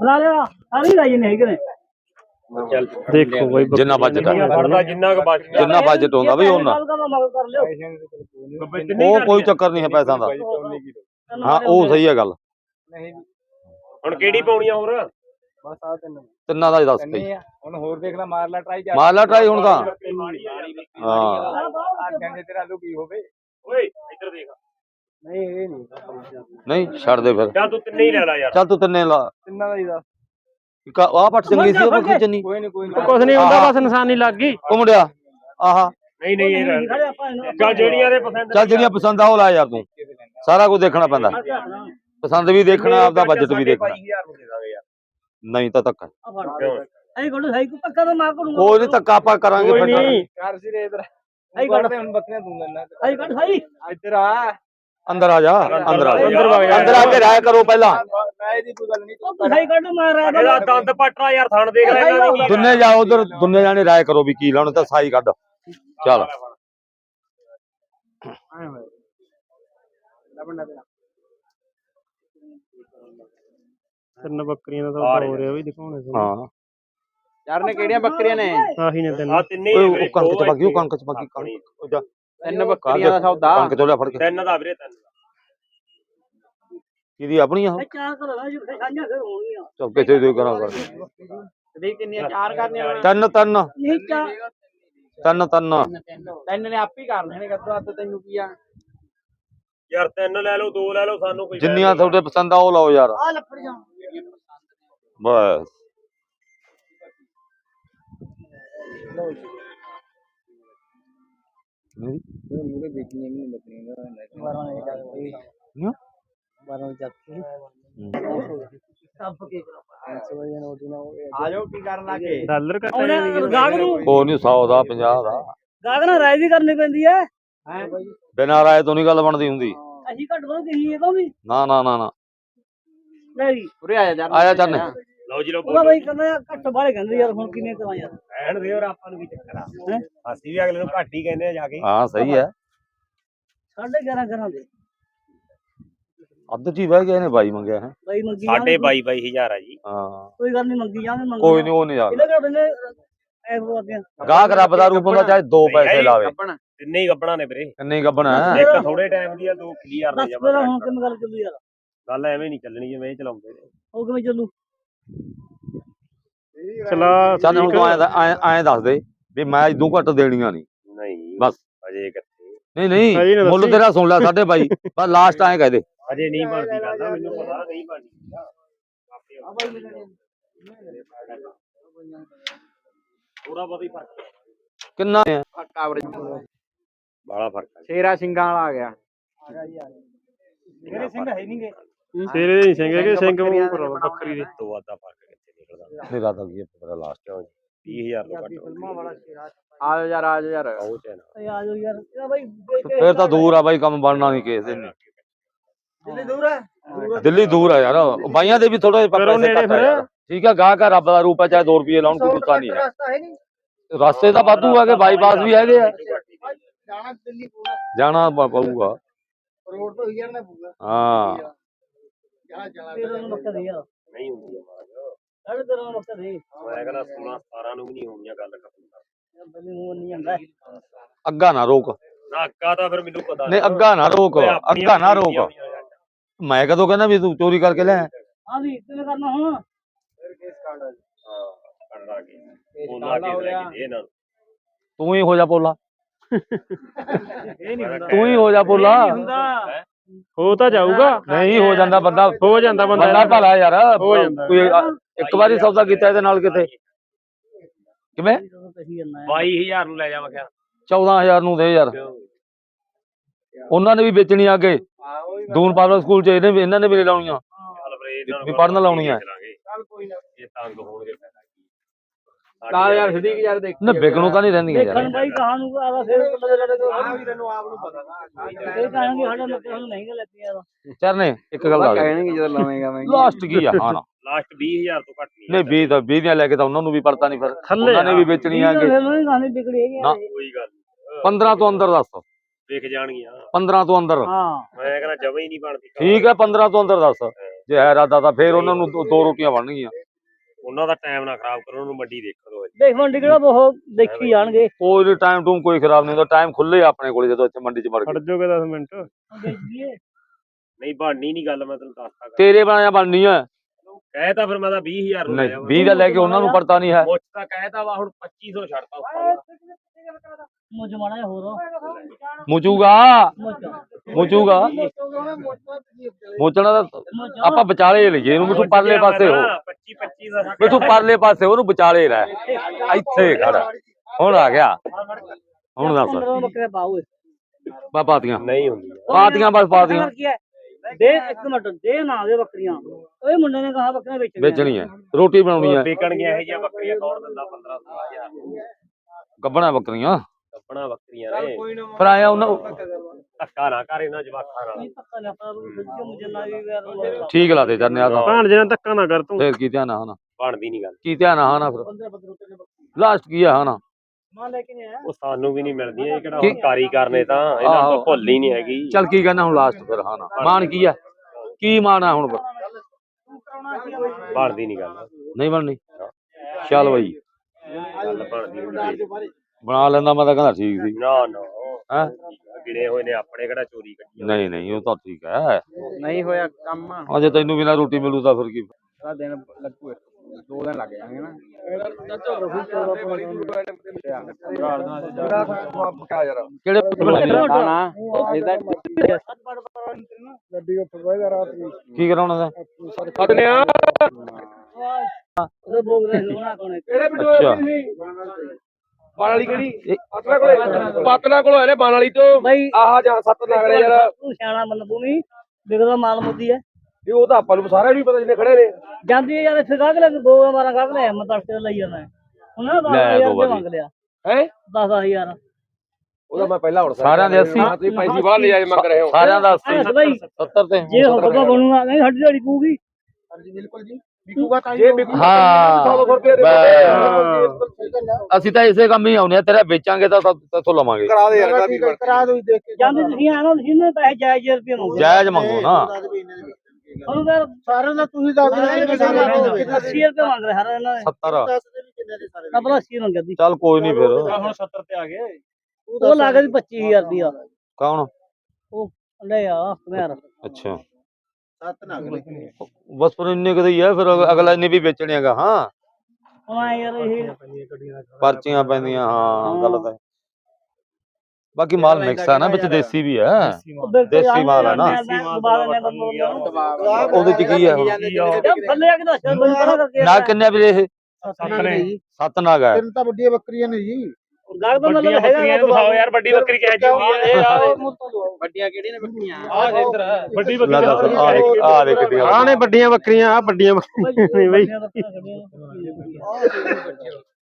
ਬਣਾ ਲਿਆ ਸਾਰੀ ਰਾਜੀ ਨਹੀਂ ਹੈਗੇ ਨੇ। ਚੱਲ ਦੇਖੋ ਬਾਈ ਜਿੰਨਾ ਬਜਟ ਆ ਫੜਦਾ ਜਿੰਨਾ ਕੁ ਬਚ ਗਿਆ ਜਿੰਨਾ ਬਜਟ ਹੁੰਦਾ ਬਈ ਉਹਨਾਂ। ਗੱਲ ਕਰਨਾ ਮਗਰ ਕਰ ਲਿਓ। ਉਹ ਕੋਈ ਚੱਕਰ ਨਹੀਂ ਹੈ ਪੈਸਾ ਦਾ। ਹਾਂ ਉਹ ਸਹੀ ਹੈ ਗੱਲ। ਹੁਣ ਕਿਹੜੀ ਪਾਉਣੀ ਆ ਹੋਰ? ਬਸ ਆ ਤਿੰਨ। ਤਿੰਨਾਂ ਦਾ ਹੀ ਦੱਸ ਪਈ ਹੁਣ ਹੋਰ ਦੇਖ ਲੈ ਮਾਰ ਲੈ ਟਰਾਈ ਮਾਰ ਲੈ ਟਰਾਈ ਹੁਣ ਤਾਂ। ਹਾਂ। ਆ ਕਹਿੰਦੇ ਤੇਰਾ ਲੂ ਕੀ ਹੋਵੇ। ਓਏ ਇੱਧਰ ਦੇਖ। ਨਹੀਂ ਇਹ ਨਹੀਂ ਨਹੀਂ ਛੱਡ ਦੇ ਫਿਰ। ਚੱਲ ਤੂੰ ਤਿੰਨੇ ਹੀ ਲੈ ਲੈ ਯਾਰ। ਚੱਲ ਤੂੰ ਤਿੰਨੇ ਲਾ। ਤਿੰਨਾਂ ਦਾ ਹੀ ਦੱਸ ਇੱਕ ਆਹ ਪੱਟ ਚੰਗੀ ਸੀ ਉਹ ਚੰਨੀ ਕੋਈ ਨਹੀਂ ਕੋਈ ਕੁਛ ਨਹੀਂ ਹੁੰਦਾ ਬਸ ਨਿਸ਼ਾਨੀ ਲੱਗ ਗਈ। ਉਹ ਮੁੰਡਿਆ ਆਹਾ। ਨਹੀਂ ਨਹੀਂ ਇਹ ਰਹਿਣ ਖੜੇ ਦੇ। ਆਪਾਂ ਇਹਨੂੰ ਚੱਲ ਜਿਹੜੀਆਂ ਦੇ ਪਸੰਦ ਚੱਲ ਜਿਹੜੀਆਂ ਪਸੰਦ ਆ ਉਹ ਲਾ ਯਾਰ ਤੂੰ। ਸਾਰਾ ਕੁਝ ਦੇਖਣਾ ਪੈਂਦਾ। ਪਸੰਦ ਵੀ ਦੇਖਣਾ ਆਪਦਾ ਬਜਟ ਵੀ ਦੇਖਣਾ। 25000 ਨੂੰ ਦੇ ਦਾਂਗੇ ਯਾਰ। ਨਹੀਂ ਤਾਂ ਧੱਕਾ। ਐਂ ਕੋਲ ਸਹੀ ਕੋ ਪੱਕਾ ਤਾਂ ਮਾਰ ਕਰੂੰਗਾ। ਕੋਈ ਨਹੀਂ ਧੱਕਾ ਆਪਾਂ ਕਰਾਂਗੇ ਕੋਈ ਫਿਰ ਨਹੀਂ। ਕਰ ਸੀ ਰੇ ਇਧਰ ਆਈ ਕੱਢਦੇ ਹੁਣ ਬੱਕਰੀਆਂ ਤੂੰ ਲੈਣਾ ਸਹੀ ਕੱਢ ਸਹੀ ਇੱਧਰ ਆ। ਅੰਦਰ ਆ ਜਾ। ਅੰਦਰ ਆ ਜਾ। ਅੰਦਰ ਜਾ। ਆ ਕੇ ਰਾਇ ਕਰੋ ਪਹਿਲਾਂ। ਮੈਂ ਇਹਦੀ ਕੋਈ ਗੱਲ ਨਹੀਂ ਸਹੀ ਕੱਢ ਮਾਰ ਰਿਹਾ ਇਹਦਾ ਦੰਦ ਪੱਟਰਾ ਯਾਰ ਥਣ ਦੇਖ ਲੈ ਇਹਨਾਂ ਦੀ ਦੁੰਨੇ ਜਾਓ ਉਧਰ ਦੁੰਨੇ ਜਾਣੇ ਰਾਇ ਕਰੋ ਵੀ ਕੀ ਲਾਉਣਾ ਤਾਂ ਸਾਈ ਕੱਢ। ਚੱਲ। ਤਿੰਨ ਬੱਕਰੀਆਂ ਦਾ ਸੌਦਾ ਹੋ ਰਿਹਾ। ਵੀ ਦਿਖਾਉਣੇ ਸੀ। ਹਾਂ। ਯਾਰ ਨੇ ਕਿਹੜੀਆਂ ਬੱਕਰੀਆਂ ਨੇ? ਆਹੀ ਨੇ ਤਿੰਨ। ਆ ਤਿੰਨੇ ਓਏ ਹੀ ਉਹ ਵੀਰੇ, ਕਣਕ ਦੋ ਚ ਬਾਕੀ ਉਹ ਇੱਥੇ ਕਣਕ ਚ ਬਾਕੀ ਕਣਕ ਉਹ ਜਾ। ਤਿੰਨ ਬੱਕਰੀਆਂ ਦਾ ਸੌਦਾ। ਫੜ ਕੇ? ਤਿੰਨ ਦਾ ਵੀਰੇ ਤਿੰਨ ਕਿਹਦੀ ਆਪਣੀ ਆ? ਚਾਰ ਕਰ ਲਾ ਜੀ ਸਾਂਝਾ ਫਿਰ ਹੋਣਗੀਆਂ। ਚੁੱਪ ਕਿੱਥੇ ਦੇ ਕਰਾਂ ਕਰ ਦੇਖ ਕਿੰਨੀਆਂ ਚਾਰ ਕਰਨੀਆਂ ਤਿੰਨ ਤਿੰਨ। ਨਹੀਂ ਚਾਰ। ਤਿੰਨ ਤਿੰਨ। ਤਿੰਨ ਨੇ ਆਪ ਹੀ ਕਰ ਲੈਣੇ ਕਦੋਂ ਹੱਥ ਤੈਨੂੰ ਕੀ ਆ? ਯਾਰ ਤਿੰਨ ਲੈ ਲਓ ਦੋ ਲੈ ਲਓ ਸਾਨੂੰ ਕੋਈ ਜਿੰਨੀਆਂ ਤੁਹਾਡੇ ਪਸੰਦ ਆ ਉਹ ਲਾਓ ਯਾਰ। ਆ ਲੱਪੜ ਜਾ ਬਸ। ਮੇਰੀ? ਮੂਰੇ ਨਹੀਂ ਦਾ ਜਾ ਕੇ ਨਾ? ਸਭ ਕੇ ਆ ਜਾਓ ਕੀ ਕਰਨ ਲੱਗੇ ਡਾਲਰ ਕੱਟ ਉਹਨੇ ਗਾਗ ਨੂੰ ਕੋਈ ਨਹੀਂ 100 ਦਾ 50 ਦਾ। ਗਾਗ ਨਾਲ ਰਾਇ ਵੀ ਕਰਨੀ ਪੈਂਦੀ ਹੈ। ਹੈ। ਬਿਨਾਂ ਰਾਏ ਤੋਂ ਨਹੀਂ ਗੱਲ ਬਣਦੀ ਹੁੰਦੀ। ਅਸੀਂ ਘੱਟ ਦੋ ਕਹੀ ਇਹ ਤੋਂ ਵੀ। ਨਾ ਨਾ ਨਾ ਨਾ। ਲੈ ਜੀ। ਉਰੇ ਆ ਜਾ ਚੰਨ ਲਓ ਜੀ ਲਓ ਉਹਦਾ ਬਈ ਕਹਿੰਦਾ ਘੱਟ ਬਾਲੇ ਕਹਿੰਦੇ ਯਾਰ ਹੁਣ ਕਿੰਨੇ ਕਰਾਂ ਯਾਰ? ਰਹਿਣ ਦੇ ਹੋਰ ਆਪਾਂ ਨੂੰ ਕੀ ਚੱਕਰ ਆ। ਅਸੀਂ ਵੀ ਅਗਲੇ ਨੂੰ ਘੱਟ ਹੀ ਕਹਿੰਦੇ ਆ ਜਾ ਕੇ। ਹਾਂ ਸਹੀ ਹੈ। ਸਾਢੇ 11 ਕਰਾਂ ਦੇ। ਅੱਧ ਹੀ ਬਹਿ ਗਏ ਨੇ ਬਾਈ ਮੰਗਿਆ ਹੈ। ਬਾਈ ਮੰਗੀ ਸਾਡੇ ਜਾਣਗੇ, 22 22000 ਆ ਜੀ। ਹਾਂ। ਕੋਈ ਗੱਲ ਨਹੀਂ ਮੰਗੀ ਜਾਣਗੇ ਮੰਗੀ ਕੋਈ ਨਹੀਂ ਉਹ ਨਹੀਂ ਯਾਰ ਇਹਦੇ ਕੋਲ ਬੰਦੇ ਐ ਬੋਲਦੇ ਆ ਗਾਹਕ ਰੱਬ ਦਾ ਰੂਪ ਹੁੰਦਾ ਚਾਹੇ ਦੋ ਪੈਸੇ ਲਾਵੇ। ਤਿੰਨੇ ਹੀ ਗੱਬਣਾ ਨੇ ਵੀਰੇ। ਕਿੰਨੇ ਹੀ ਗੱਬਣਾ ਹੈ। ਇੱਕ ਥੋੜੇ ਟਾਈਮ ਦੀ ਆ ਦੋ ਕਲੀਅਰ ਨੇ ਮੇਰਾ ਹੁਣ ਜਮਾ ਕਿੰਨੀ ਗੱਲ ਚੱਲੂ ਯਾਰ? ਗੱਲ ਐਵੇਂ ਨਹੀਂ ਚੱਲਣੀ ਜਿਵੇਂ ਇਹ ਚਲਾਉਂਦੇ ਨੇ। ਉਹ ਕਿਵੇਂ ਚੱਲੂ? ਚਲਾ ਚੱਲ ਹੁਣ ਤੂੰ ਐਂ ਐਂ ਦੱਸ ਦੇ ਵੀ ਮੈਂ ਇਦੋਂ ਘੱਟ ਦੇਣੀਆਂ ਨਹੀਂ। ਨਹੀਂ ਬਸ। ਅਜੇ ਕਿੱਥੇ ਨਹੀਂ ਨੇ ਨਹੀਂ ਮੁੱਲ। ਤੇਰਾ ਸੁਣ ਲੈ ਸਾਡੇ ਬਾਈ ਪਰ ਲਾਸਟ ਐਂ ਕਹਿ ਦੇ। ਅਜੇ ਨਹੀਂ ਬਣਦੀ ਗੱਲ ਆ, ਮੈਨੂੰ ਪਤਾ ਨਹੀਂ ਬਣਦੀ। ਥੋੜਾ ਬਹੁਤਾ ਹੀ ਫ਼ਰਕ ਹੈ। ਕਿੰਨਾ ਹੈ? ਕਾਵਰੇਜ ਬਾਲਾ ਫ਼ਰਕ ਹੈ ਸ਼ੇਰਾ ਸਿੰਘਾਂ ਵਾਲਾ ਆ ਗਿਆ। ਮੇਰੇ ਸਿੰਘ ਹੈ ਨਹੀਂਗੇ ਤੇਰੇ ਨਹੀਂ ਸਿੰਘ ਹੈਗੇ ਸਿੰਘ ਉਹ ਭਰਾਵਾ ਬੱਕਰੀ ਦੇ। ਦੋ। ਵਾਦਾ ਫ਼ਰਕ ਕਿੱਥੇ ਨਿਕਲਦਾ। ਮੇਰਾ ਤਾਂ ਕੀ ਹੈ ਤੇਰਾ ਲਾਸਟ 30000 ਤੋਂ ਘੱਟ ਫਿਲਮਾਂ ਵਾਲਾ ਸ਼ੇਰਾ ਆ ਜਾ ਯਾਰ ਆ ਜਾ ਯਾਰ। ਹੈ ਨਾ ਆ ਜਾਓ। ਯਾਰ। ਇਹ ਬਾਈ ਕੇ ਫੇਰ ਤਾਂ ਦੂਰ ਆ ਬਾਈ ਕੰਮ ਬਣਨਾ ਨਹੀਂ ਕਿਸੇ ਦੇ ਦਿੱਲੀ ਦੂਰ ਹੈ। ਦਿੱਲੀ ਦੂਰ ਆ ਯਾਰ। ਬਾਈਆਂ ਦੇ ਵੀ ਥੋੜਾ ਜਿਹਾ ਪੈਸੇ ਨੇੜੇ ਘੱਟ ਆ ਠੀਕ ਆ ਗਾਹਕ ਆ ਰੱਬ ਦਾ ਰੂਪ ਆ ਚਾਹੇ 2 ਰੁਪਏ ਲਾਉਣ ਕੋਈ ਗੁੱਸਾ ਨਹੀਂ ਹੈ ਰਸਤਾ ਹੈ ਨਹੀਂ। ਰਸਤੇ ਤਾਂ ਵਾਧੂ ਹੈਗੇ ਬਾਈਪਾਸ ਵੀ ਹੈਗੇ ਆ। ਜਾਣਾ ਦਿੱਲੀ ਪੂਰਾ। ਜਾਣਾ ਪਊਗਾ। ਰੋਡ ਤੋਂ ਹੀ ਜਾਣਾ ਪੂਰਾ ਹਾਂ। ਤੇਰਾ ਨੂੰ ਮੱਕਾ ਦੇ ਯਾਰ ਨਹੀਂ ਹੁੰਦੀ ਆਵਾਜ਼ ਸਾਢੇ ਤੇਰਾ ਨੂੰ ਮੱਕਾ ਦੇ ਮੈਂ ਕਹਿੰਦਾ 16 17 ਨੂੰ ਵੀ ਨਹੀਂ ਹੋਣੀਆਂ ਗੱਲ ਖਤਮ ਕਰ ਯਾਰ ਬੱਲੀ ਮੂੰਹ ਨਹੀਂ ਜਾਂਦਾ ਅੱਗਾ ਨਾ ਰੋਕ। ਨਾ ਅੱਗਾ ਤਾਂ ਫਿਰ ਮੈਨੂੰ ਪਤਾ ਨਹੀਂ ਅੱਗਾ ਨਾ ਰੋਕ। ਓਏ ਆਪਣੀਆਂ ਅੱਗਾ ਨਾ ਆਪਣੀਆਂ ਰੋਕ ਮੈਂ ਕਦੋਂ ਕਹਿੰਦਾ ਵੀ ਤੂੰ ਚੋਰੀ ਕਰਕੇ ਲੈ? ਹਾਂ ਵੀ ਕਰਨਾ ਹੁਣ? ਹਾਂ ਕਰਨਾ ਕੀ ਉਹਨਾਂ ਕੇ ਲੈ ਕੇ ਦੇ ਇਹਨਾਂ ਨੂੰ। ਤੂੰ ਹੀ ਹੋ ਜਾ ਪੋਲਾ। ਇਹ ਨਹੀਂ ਹੁੰਦਾ। ਤੂੰ ਹੀ ਹੋ ਜਾ ਪੋਲਾ। ਹੁੰਦਾ। ਹੋ ਤਾਂ ਜਾਊਗਾ। ਨਹੀਂ ਹੋ ਜਾਂਦਾ ਬੰਦਾ। ਹੋ ਜਾਂਦਾ ਬੰਦਾ। ਬੰਦਾ ਭਲਾ ਯਾਰ। ਹੋ ਜਾਂਦਾ। ਕੋਈ ਇੱਕ ਵਾਰੀ ਸੌਦਾ ਕੀਤਾ ਇਹਦੇ ਨਾਲ ਕਿਤੇ। ਕਿਵੇਂ? ਕਹੀ ਜਾਂਦਾ 22000 ਨੂੰ ਲੈ ਜਾ ਮੈਂ ਕਿਹਾ। 14000 ਨੂੰ ਦੇ ਯਾਰ। ਉਹਨਾਂ ਨੇ ਵੀ ਵੇਚਣੀ ਆ ਅੱਗੇ। ਦੂਨ ਪਬਲਿਕ ਸਕੂਲ ਚ ਇਹਨੇ ਵੀ ਇਹਨਾਂ ਨੇ ਵੀ ਲਾਉਣੀਆਂ। ਵੀ ਪੜ੍ਹਨ ਲਾਉਣੀਆਂ। ਚੱਲ ਕੋਈ ਨਾ ਇਹ ਤੰਗ ਹੋਣਗੇ। ਕੀ ਲਾ ਯਾਰ ਸਿੱਧੀ ਯਾਰ ਦੇਖ ਨਾ ਵਿਕਣੋਂ ਤਾਂ ਨਹੀਂ ਰਹਿੰਦੀਆਂ ਯਾਰ। ਦੇਖਣ ਬਾਈ ਕਹਾਂ ਨੂੰ ਆਦਾ ਫੇਰ ਪੱਲੇ ਲੜੇ ਤੋਂ ਆ ਵੀ ਤੈਨੂੰ ਆਪ ਨੂੰ ਪਤਾ ਨਾ ਇਹ ਕਹਾਂਗੇ ਸਾਡਾ ਮੱਕੇ ਨੂੰ ਨਹੀਂ ਲੱਗਦੀਆਂ ਚਰਨੇ ਇੱਕ ਗੱਲ ਆ ਕਹਿਣਗੇ ਜਦੋਂ ਲਾਵੇਂਗਾ ਮੈਂ ਲਾਸਟ ਕੀ ਆ ਹਾਂ ਨਾ। ਲਾਸਟ 20000 ਤੋਂ ਘੱਟ ਨਹੀਂ ਨਹੀਂ 20 ਤਾਂ 20 ਦੀਆਂ ਲੈ ਕੇ ਤਾਂ ਉਹਨਾਂ ਨੂੰ ਵੀ ਪੜਤਾ ਨਹੀਂ ਫਿਰ। ਉਹਨਾਂ ਨੇ ਵੀ ਵੇਚਣੀ ਆ ਅੱਗੇ। ਫੇਰ ਨਹੀਂ ਕਹਾਣੀ ਵਿਗੜੀ ਹੈਗੀ ਨਾ। ਕੋਈ ਗੱਲ ਨੀ। 15 ਤੋਂ ਅੰਦਰ ਦੱਸ। ਵੇਖ ਜਾਣਗੀਆਂ। 15 ਤੋਂ ਅੰਦਰ। ਹਾਂ। ਮੈਂ ਕਹਿੰਦਾ ਜਮਾ ਹੀ ਨਹੀਂ ਬਣਦੀ। ਠੀਕ ਹੈ 15 ਤੋਂ ਅੰਦਰ ਦੱਸ। ਜੇ ਹੈ ਇਰਾਦਾ ਤਾਂ ਫੇਰ ਉਹਨਾਂ ਨੂੰ ਦੋ ਦੋ ਰੋਟੀਆਂ ਬਣਨਗੀਆਂ। ਉਹਨਾਂ ਦਾ ਟਾਈਮ ਨਾ ਖਰਾਬ ਕਰੋ ਉਹਨੂੰ ਮੰਡੀ ਦੇਖਣ ਦਿਓ ਦੇਖ ਮੰਡੀ ਕਿਹੜਾ ਬਹੁਤ ਦੇਖੀ ਜਾਣਗੇ। ਕੋਈ ਟਾਈਮ ਟੂਮ ਕੋਈ ਖਰਾਬ ਨਹੀਂ ਹੁੰਦਾ ਟਾਈਮ ਖੁੱਲੇ ਆਪਣੇ ਕੋਲੇ ਜਦੋਂ ਇੱਥੇ ਮੰਡੀ 'ਚ ਵੜ ਖੜ ਗਏ ਜਾਓਗੇ 10 ਮਿੰਟ। ਨਹੀਂ ਬਣਨੀ ਨਹੀਂ ਗੱਲ ਮੈਂ ਤੈਨੂੰ ਦੱਸਦਾ ਗਾ। ਤੇਰੇ ਬਣਾਇਆ ਬਣਨੀ ਆ। ਕਹਿ ਤਾਂ ਫਿਰ ਮੈਂ ਤਾਂ 20000 ਨੂੰ ਨਹੀਂ ਲਿਆ ਵਾ। 20 ਦਾ ਲੈ ਕੇ ਉਹਨਾਂ ਨੂੰ ਪੜਤਾ ਨਹੀਂ ਹੈ। ਮੁੱਛ ਤਾਂ ਕਹਿਤਾ ਵਾ ਹੁਣ 2500 ਛੱਡਤਾ ਉੱਪਰ ਮੁਝ ਮਾਣਾ ਜਿਹਾ ਹੋਰ। ਮੁਚੂਗਾ ਮੁਝ ਮੁਚੂਗਾ ਮੋਚਣਾ ਦਾ ਆਪਾਂ ਵਿਚਾਲੇ ਲਈਏ ਇਹਨੂੰ ਮਿੱਠੂ ਪਰਲੇ ਪਾਸੇ ਹੋ। 25 25 ਦਾ ਮਿੱਠੂ ਪਰਲੇ ਪਾਸੇ ਉਹਨੂੰ ਵਿਚਾਲੇ ਰਹਿ ਇੱਥੇ ਖੜਾ। ਹੁਣ ਆ ਗਿਆ। ਹੁਣ ਦੱਸ। 15 ਬੱਕਰੇ ਪਾਓ ਬਾ ਪਾਤੀਆਂ। ਨਹੀਂ ਹੁੰਦੀ ਪਾਤੀਆਂ ਬਸ ਪਾਤੀਆਂ। ਦੇ ਇੱਕ ਮਿੰਟ ਦੇ ਨਾ ਦੇ ਬੱਕਰੀਆਂ। ਓਏ ਮੁੰਡੇ ਨੇ ਕਹਾ ਬੱਕਰੀਆਂ ਵੇਚਣੀਆਂ? ਵੇਚਣੀ ਹੈ ਰੋਟੀ ਬਣਾਉਣੀ ਹੈ। ਵਿਕਣਗੀਆਂ ਇਹ ਜਿਹੀਆਂ ਬੱਕਰੀਆਂ ਕੌਣ ਦਿੰਦਾ 15 16000 ਗੱਬਣਾ ਬੱਕਰੀਆਂ। ਕੱਪਣਾ ਬੱਕਰੀਆਂ ਨੇ। ਫਿਰ ਆਇਆ ਉਹਨਾਂ। ਧੱਕਾ ਨਾ ਕਰ ਇਹਨਾਂ ਜਵਾਕਾਂ ਨਾਲ। ਨਾ ਠੀਕ ਲਾ ਦੇ ਚਰਨੇ ਆ ਤਾਂ। ਭਾਣ ਜਿਹਨਾਂ ਧੱਕਾ ਨਾ ਕਰ ਤੂੰ। ਫੇਰ ਕੀ ਧਿਆਨ ਆ ਹਨਾ ਬਣਦੀ ਨਹੀਂ ਗੱਲ। ਕੀ ਧਿਆਨ ਆ ਹਨਾ ਫਿਰ? 15 15 ਲਾਸਟ ਕੀ ਆ ਆਇਆ? ਉਹ ਸਾਨੂੰ ਵੀ ਨਹੀਂ ਮਿਲਦੀਆਂ ਇਹ ਕਿਹੜਾ ਕੀ? ਹੁਣ ਕਾਰੀਗਰ ਨੇ ਤਾਂ ਇਹਨਾਂ ਨੂੰ ਆਹੋ। ਤਾਂ ਭੁੱਲ ਹੀ ਨਹੀਂ ਹੈਗੀ। ਚੱਲ ਕੀ ਕਹਿਣਾ ਹੁਣ ਲਾਸਟ ਫਿਰ ਹਨਾ ਮਾਨ ਕੀ ਆ? ਕੀ ਮਾਨ ਆ ਹੁਣ ਫਿਰ? ਬਣਦੀ ਨਹੀਂ ਗੱਲ। ਨਹੀਂ ਬਣਨੀ? ਚੱਲ ਬਈ। ਗੱਲ ਬਣਦੀ ਨੀ। ਬਣਾ ਲੈਂਦਾ ਮੈਂ ਤਾਂ ਕਹਿੰਦਾ ਠੀਕ ਸੀ। ਨਾ ਨਾ। ਹੈ। ਗਿਣੇ ਹੋਏ ਨੇ ਆਪਣੇ ਕਿਹੜਾ ਚੋਰੀ ਕੱਢੀ ਨਹੀਂ ਨਹੀਂ ਉਹ ਤਾਂ ਠੀਕ ਹੈ। ਨਹੀਂ ਹੋਇਆ ਕੰਮ। ਅਜੇ ਤੈਨੂੰ ਬਿਨਾ ਰੋਟੀ ਮਿਲੂ ਤਾਂ ਫਿਰ ਕੀ? ਸਾਰਾ ਦਿਨ ਲੱਗੂ ਦੋ ਦਿਨ ਲੱਗ ਜਾਣਗੇ ਨਾ। ਕਿਹੜੇ ਨਾ ਇਹਦਾ ਕੀ ਕਰਾਉਣਾ ਦਾ ਉਹ ਬੋਲ ਰਹੇ ਲੋਣਾ ਕੋਣੇ ਅੱਛਾ। ਬਾਣ ਵਾਲੀ ਕਿਹੜੀ? ਇਹ- ਪਤਲਾ ਕੋਲੇ? ਪਤਲਾ ਕੋਲ ਹੋਏ ਨੇ ਬਾਣ ਵਾਲੀ ਤੋਂ। ਬਈ ਆਹ ਜਾਂ ਸੱਤ ਲੱਗਣੇ ਯਾਰ। ਤੂੰ ਸਿਆਣਾ ਬੰਦਾ ਤੂੰ ਵੀ ਬਿਗਦਾ ਮਾਲ ਮੁੱਦੀ ਹੈ ਇਹ ਉਹ ਤਾਂ ਆਪਾਂ ਨੂੰ ਸਾਰਿਆਂ ਨੂੰ ਹੀ ਪਤਾ ਜਿੰਨੇ ਖੜੇ ਨੇ। ਜਾਂਦੀ ਹੈ ਯਾਰ ਇੱਥੇ ਗਾਹਕ ਲੈ ਕੇ ਦੋ ਵਾਰਾਂ ਗਾਹਕ ਲੈ ਮੈਂ ਤੜਕੇ ਲਈ ਜਾਣਾ ਉਹਨਾਂ ਦਾ ਲੈ 10000 ਦੋ ਰੁਪਏ ਵਾਰੀ। ਮੰਗ ਲਿਆ। ਹੈ? 10000 ਉਹਦਾ ਮੈਂ ਪਹਿਲਾਂ ਹੁਣ ਸਾਰਿਆਂ ਦੇ 80 ਤੁਸੀਂ ਪੈਸੇ ਬਾਹਰ ਲੈ ਜਾਏ ਮੰਗ ਰਹੇ ਹੋ। ਸਾਰਿਆਂ ਦਾ 80 ਹਾਂ ਬਈ 70 ਤੇ ਜੇ ਹੁਕਮਾ ਬਣੂਗਾ ਨਹੀਂ ਸਾਡੀ ਦਿਹਾੜੀ ਪਊਗੀ। ਹਾਂਜੀ ਬਿਲਕੁਲ ਜੀ। ਵਿਕੂਗਾ ਤਾਂ ਜੇ ਵਿਕੂਗਾ ਹਾਂ। 100 ਰੁਪਏ ਦੇ ਬਸ। ਅਸੀਂ ਤਾਂ ਇਸੇ ਕੰਮ ਹੀ ਆਉਨੇ ਆ ਤੇਰਾ ਵੇਚਾਂਗੇ ਤਾਂ ਤੇਥੋਂ ਲਵਾਂਗੇ ਕਰਾ ਦੇ ਯਾਰ ਕਾਫੀ ਕਰਾ ਦੋ ਦੇਖ ਕੇ ਜਾਂਦੇ ਤੁਸੀਂ ਆਣਾ ਤੁਸੀਂ ਨੇ ਪੈਸੇ ਜਾਇਜ਼ ਰੁਪਏ ਮੰਗੋ ਜਾਇਜ਼ ਮੰਗੋ ਨਾ ਤੁਹਾਨੂੰ ਤਾਂ ਸਾਰਿਆਂ ਦਾ ਤੁਸੀਂ ਦੱਸ ਦਿਓ ਅੱਸੀ ਰੁਪਏ ਮੰਗ ਰਹੇ ਹਰ ਇਹਨਾਂ ਨੇ 70 ਆਪਣਾ 80 ਮੰਗਿਆ ਦੀ ਚੱਲ ਕੋਈ ਨਹੀਂ ਫਿਰ ਹੁਣ 70 ਤੇ ਆ ਗਏ ਉਹ ਲੱਗ ਗਈ 25000 ਦੀ ਆ ਕੌਣ ਉਹ ਲੈ ਆ ਮੇਰਾ ਅੱਛਾ ਸੱਤ ਨਾ ਬਸ ਫਿਰ ਇੰਨੇ ਕਦੇ ਹੀ ਆ ਫਿਰ ਅਗ- ਅਗਲਾ ਇੰਨੇ ਵੀ ਵੇਚਣੇ ਹੈਗਾ ਹਾਂ। ਯਾਰ ਇਹ ਪਰਚੀਆਂ ਪੈਂਦੀਆਂ ਹਾਂ ਗੱਲ ਤਾਂ ਹੈ। ਬਾਕੀ ਮਾਲ ਮਿਕਸ ਆ ਨਾ ਵਿੱਚ ਦੇਸੀ ਵੀ ਹੈ ਦੇਸੀ ਮਾਲ। ਆ ਨਾ। ਉਹਦੇ ਚ ਕੀ ਆ ਨਾ ਕਿੰਨੇ ਵੀ ਇਹ ਸੱਤ ਨੇ ਸੱਤ ਨਾਗ ਹੈ ਤਿੰਨ ਤਾਂ ਵੱਡੀਆਂ ਬੱਕਰੀਆਂ ਨੇ ਜੀ। ਤਾਂ ਮਤਲਬ ਵੱਡੀਆਂ ਹੈਗਾ ਬੱਕਰੀਆਂ ਦਿਖਾਓ ਯਾਰ ਵੱਡੀ ਬੱਕਰੀ ਕਿਹ ਜੀ ਵੱਡੀਆਂ ਕਿਹੜੀਆਂ ਨੇ ਬੱਕਰੀਆਂ ਆ ਇੱਧਰ ਵੱਡੀ ਲੈ ਦੱਸ ਬੱਕਰੀ ਆ ਦੇਖ ਆ? ਦੇਖ ਕਿੱਡੀਆਂ ਆਹ ਨੇ ਵੱਡੀਆਂ ਬੱਕਰੀਆਂ ਆ ਵੱਡੀਆਂ ਬੱਕਰੀਆਂ। ਨੇ ਬਈ।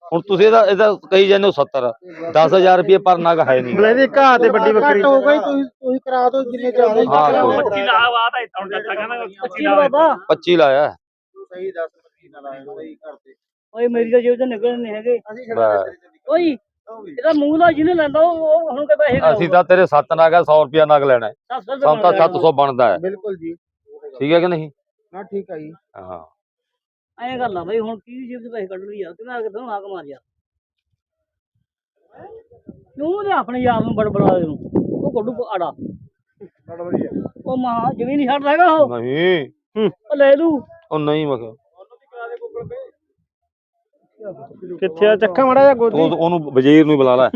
ਹੁਣ ਤੁਸੀਂ ਇਹਦਾ ਇਹਦਾ ਕਹੀ ਜਾਂਦੇ ਹੋ 70 10000 ਰੁਪਏ ਪਰ ਨਗ ਹੈ ਨਹੀਂ। ਬਲੇ ਦੀ ਘਾਹ ਤੇ ਵੱਡੀ ਬੱਕਰੀ ਹੋ ਗਈ ਤੁਸੀਂ ਤੁਸੀਂ ਕਰਾ ਦਿਓ ਜਿੰਨੇ ਚਾਹੀਦੇ ਹਾਂ, ਕੋਈ। 25 ਦਾ ਆਵਾ ਤਾਂ ਹੁਣ ਜੱਟਾ ਕਹਿੰਦਾ 25 ਲਵਾਦਾ 25 ਲਾਇਆ ਹੈ। ਸਹੀ 10 ਰੁਪਏ ਨਾਲ ਆਏ ਸਹੀ ਕਰਦੇ ਓਏ ਮੇਰੀ ਤਾਂ ਜੇਬ ਤੋਂ ਨਿਕਲ ਨਹੀਂ ਹੈਗੇ। ਅਸੀਂ ਬਸ। ਓਏ ਇਹਦਾ ਮੂੰਹ ਦਾ ਜਿਹਨੇ ਲੈਂਦਾ ਉਹ ਹੁਣ ਕੇ ਪੈਸੇ ਅਸੀਂ ਤਾਂ ਤੇਰੇ 7 ਨਗ ਹੈ 100 ਰੁਪਿਆ ਨਗ ਲੈਣਾ ਹੈ। 700 ਸਾਨੂੰ ਤਾਂ 700 ਬਣਦਾ ਹੈ। ਬਿਲਕੁਲ ਜੀ। ਠੀਕ ਹੈ ਕਿ ਨਹੀਂ? ਨਾ ਠੀਕ ਆ ਜੀ। ਹਾਂ। ਐਂ ਗੱਲ ਆ ਬਈ ਹੁਣ ਕੀ ਜੇਬ ਪੈਸੇ ਕੱਢ ਲਈ ਯਾਰ ਕਿਵੇਂ ਆ ਕੇ ਤੁਹਾਨੂੰ ਹਾਕ ਮਾਰ ਯਾਰ ਤੂੰ ਤੇ ਆਪਣੇ ਯਾਰ ਨੂੰ ਬੜਬੜਾ ਦੇ ਨੂੰ ਉਹ ਕੱਢੂ ਆੜਾ ਬੜਾ ਵਧੀਆ। ਉਹ ਮਾਂ ਜਿਵੇਂ ਨਹੀਂ ਛੱਡ ਹੈਗਾ ਉਹ। ਨਹੀਂ। ਉਹ ਲੈ ਲੂ ਉਹ ਨਹੀਂ ਮੈਂ ਕਿਹਾ। ਕਿੱਥੇ ਆ? ਚੱਕਾ ਮੜਾ ਜਾ ਗੋਦੀ। ਉਹ ਉਹਨੂੰ ਵਜ਼ੀਰ ਨੂੰ ਹੀ ਬੁਲਾ ਲੈ।